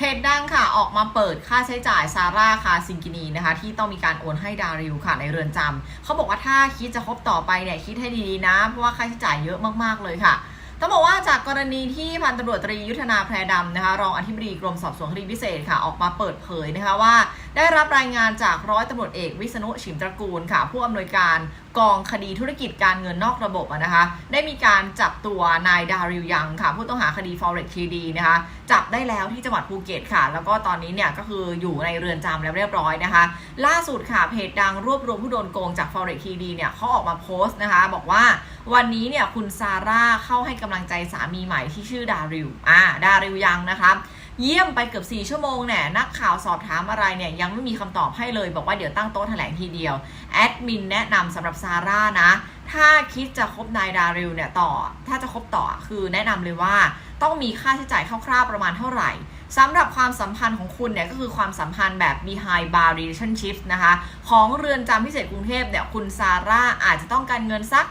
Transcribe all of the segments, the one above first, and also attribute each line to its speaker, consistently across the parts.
Speaker 1: เพจดังค่ะออกมาเปิดค่าใช้จ่ายซาร่าคาซิงกินีนะคะที่ต้องมีการโอนให้ดาริวค่ะในเรือนจำเขาบอกว่าถ้าคิดจะคบต่อไปเนี่ยคิดให้ดีๆนะ เพราะว่าค่าใช้จ่ายเยอะมากๆเลยค่ะต้องบอกว่าจากกรณีที่พันตำรวจตรียุทธนาแพรดำนะคะรองอธิบดีกรมสอบสวนคดีพิเศษค่ะ ออกมาเปิดเผยนะคะว่า ได้รับรายงานจากร้อยตำรวจเอกวิษณุชิมตระกูลค่ะ ผู้อำนวยการกองคดีธุรกิจการเงินนอกระบบนะคะ ได้มีการจับตัวนายดาริวยังค่ะ ผู้ต้องหาคดี forex TD นะคะ จับได้แล้วที่จังหวัดภูเก็ตค่ะ แล้วก็ตอนนี้เนี่ยก็คืออยู่ในเรือนจำแล้วเรียบร้อยนะคะ ล่าสุดค่ะเพจดังรวบรวมผู้โดนโกงจาก forex TD เนี่ยเขาออกมาโพสต์นะคะ บอกว่าวันนี้เนี่ยคุณซาร่าเข้าให้กำลังใจสามีใหม่ที่ชื่อดาริวอ่าดาริวยังนะคะ เยี่ยมไปเกือบ 4 ชั่วโมงเนี่ยนักข่าวสอบถามอะไรเนี่ยยังไม่มีคำตอบให้เลย บอกว่าเดี๋ยวตั้งโต๊ะแถลงทีเดียว แอดมินแนะนำสำหรับซาร่านะ ถ้าคิดจะคบนายดาริวเนี่ยต่อ ถ้าจะคบต่อคือแนะนำเลยว่าต้องมีค่าใช้จ่ายคร่าวๆประมาณเท่าไหร่สำหรับความสัมพันธ์ของคุณเนี่ยก็คือความสัมพันธ์แบบ behind bar relationship นะคะ ของเรือนจำพิเศษกรุงเทพเนี่ยคุณซาร่าอาจจะต้องการเงินสัก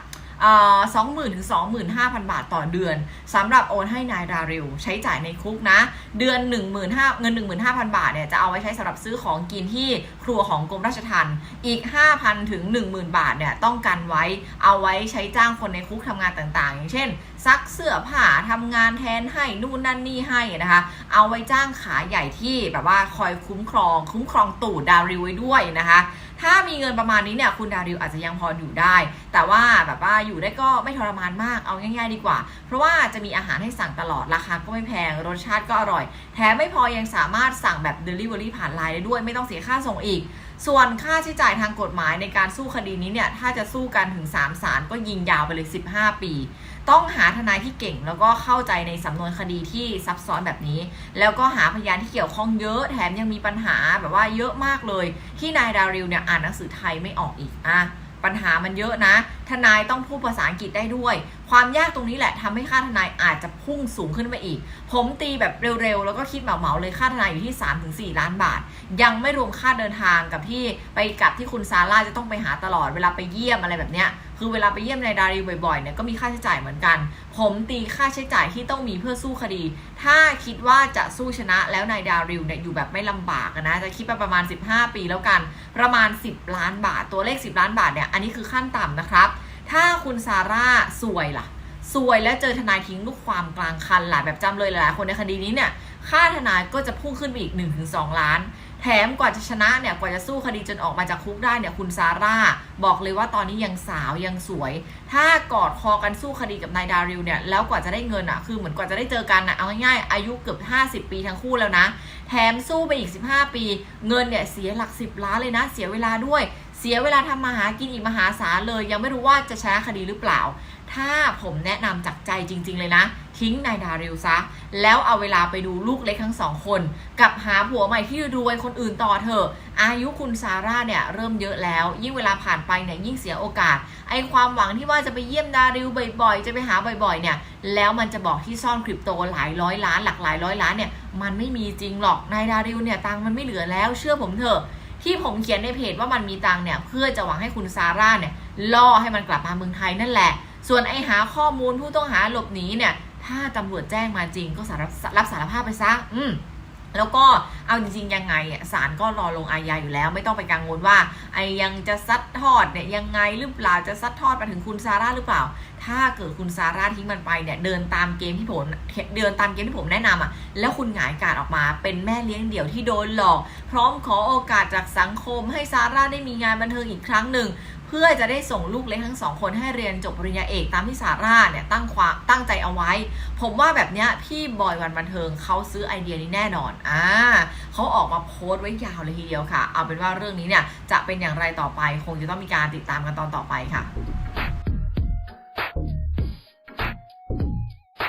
Speaker 1: สองหมื่นถึงสองหมื่นห้าพันบาทต่อเดือนสำหรับโอนให้นายดาริวใช้จ่ายในคุกนะ เดือน1 5 0 0 0เงิน15,000บาทเนี่ยจะเอาไว้ใช้สำหรับซื้อของกินที่ครัวของกรมราชทัณฑ์อีก5,000ถึง10,000บาทเนี่ยต้องกันไว้เอาไว้ใช้จ้างคนในคุกทำงานต่างๆ อย่างเช่น ซักเสื้อผ้าทำงานแทนให้นู่นนั่นนี่ให้นะคะเอาไว้จ้างขาใหญ่ที่แบบว่าคอยคุ้มครอง คุ้มครองตู่ดาริวไว้ด้วยนะคะ ถ้ามีเงินประมาณนี้เนี่ยคุณดาริวอาจจะยังพออยู่ได้ แต่ว่าแบบว่าอยู่ได้ก็ไม่ทรมานมากเอาง่ายๆดีกว่า เพราะว่าจะมีอาหารให้สั่งตลอดราคาก็ไม่แพงรสชาติก็อร่อย แถมไม่พอยังสามารถสั่งแบบ Delivery ผ่านไลน์ได้ด้วย ไม่ต้องเสียค่าส่งอีก ส่วนค่าใช้จ่ายทางกฎหมายในการสู้คดีนี้เนี่ยถ้าจะสู้กันถึง 3 ศาลก็ยิงยาวไปเลย 15 ปี ต้องหาทนายที่เก่งแล้วก็เข้าใจในสำนวนคดีที่ซับซ้อนแบบนี้ แล้วก็หาพยานที่เกี่ยวข้องเยอะแถมยังมีปัญหาแบบว่าเยอะมากเลย ที่นายดาริวเนี่ยอ่านหนังสือไทยไม่ออกอีกอะ ปัญหามันเยอะนะ ทนายต้องพูดภาษาอังกฤษได้ด้วย ความยากตรงนี้แหละทำให้ค่าทนายอาจจะพุ่งสูงขึ้นไปอีก ผมตีแบบเร็วๆ แล้วก็คิดเหมาๆเลยค่าทนายอยู่ที่ 3-4 ล้านบาท ยังไม่รวมค่าเดินทางกับที่ไปกับที่คุณซาร่าจะต้องไปหาตลอดเวลาไปเยี่ยมอะไรแบบเนี้ย คือเวลาไปเยี่ยมนายดาริวบ่อยๆเนี่ยก็มีค่าใช้จ่ายเหมือนกัน ผมตีค่าใช้จ่ายที่ต้องมีเพื่อสู้คดี ถ้าคิดว่าจะสู้ชนะแล้วนายดาริวเนี่ยอยู่แบบไม่ลำบากนะ จะคิดไปประมาณ 15 ปีแล้วกัน ประมาณ 10 ล้านบาท ตัวเลข 10 ล้านบาทเนี่ย อันนี้คือขั้นต่ำนะครับ ถ้าคุณซาร่าสวยล่ะ สวยและเจอทนายทิ้งลูกความกลางคันหลายแบบจำเลยหลายๆคนในคดีนี้เนี่ยค่าทนายก็จะพุ่งขึ้นไปอีก 1-2 ล้าน แถมกว่าจะชนะเนี่ยกว่าจะสู้คดีจนออกมาจากคุกได้เนี่ยคุณซาร่า บอกเลยว่าตอนนี้ยังสาวยังสวย ถ้ากอดคอกันสู้คดีกับนายดาริวเนี่ยแล้วกว่าจะได้เงินอะคือเหมือนกว่าจะได้เจอกันอะเอาง่ายๆอายุเกือบ 50 ปีทั้งคู่แล้วนะ แถมสู้ไปอีก 15 ปี เงินเนี่ยเสียหลัก 10 ล้านเลยนะ เสียเวลาด้วย เสียเวลาทำมาหากินอีกมหาศาลเลย ยังไม่รู้ว่าจะชนะคดีหรือเปล่า ถ้าผมแนะนำจากใจจริง ๆ เลยนะ ทิ้งนายดาริวซะ แล้วเอาเวลาไปดูลูกเล็กทั้งสองคน กับหาผัวใหม่ที่รวยคนอื่นต่อเถอะ อายุคุณซาร่าเนี่ยเริ่มเยอะแล้ว ยิ่งเวลาผ่านไปเนี่ยยิ่งเสียโอกาส ไอความหวังที่ว่าจะไปเยี่ยมดาริวบ่อยๆ จะไปหาบ่อยๆ เนี่ย แล้วมันจะบอกที่ซ่อนคริปโตหลายร้อยล้านหลักหลายร้อยล้านเนี่ย มันไม่มีจริงหรอก นายดาริวเนี่ยตังมันไม่เหลือแล้ว เชื่อผมเถอะที่ผมเขียนในเพจว่ามันมีตังเนี่ยเพื่อจะหวังให้คุณซาร่าเนี่ยล่อให้มันกลับมาเมืองไทยนั่นแหละ ส่วนไอ้หาข้อมูลผู้ต้องหาหลบหนีเนี่ย ถ้าตำรวจแจ้งมาจริงก็สารรับสารภาพไปซะอืมแล้วก็เอาจริงๆยังไงศาลก็รอลงอาญาอยู่แล้ว ไม่ต้องไปกังวลว่า ไอยังจะซัดทอดเนี่ยยังไงหรือเปล่าจะซัดทอดมาถึงคุณซาร่าหรือเปล่า ถ้าเกิดคุณซาร่าทิ้งมันไปเนี่ยเดินตามเกมที่ผมเดินตามเกมที่ผมแนะนำอะแล้วคุณหงายการออกมาเป็นแม่เลี้ยงเดี่ยวที่โดนหลอก พร้อมขอโอกาสจากสังคมให้ซาร่าได้มีงานบันเทิงอีกครั้งหนึ่ง เพื่อจะได้ส่งลูกเล็กทั้งสองคนให้เรียนจบปริญญาเอกตามที่ซาร่าเนี่ยตั้งความตั้งใจเอาไว้ ผมว่าแบบเนี้ยพี่บอยวันบันเทิงเขาซื้อไอเดียนี้แน่นอนอ่าเขาออกมาโพสต์ไว้ยาวเลยทีเดียวค่ะ เอาเป็นว่าเรื่องนี้เนี่ยจะเป็นอย่างไรต่อไป คงจะต้องมีการติดตามกันตอนต่อไปค่ะ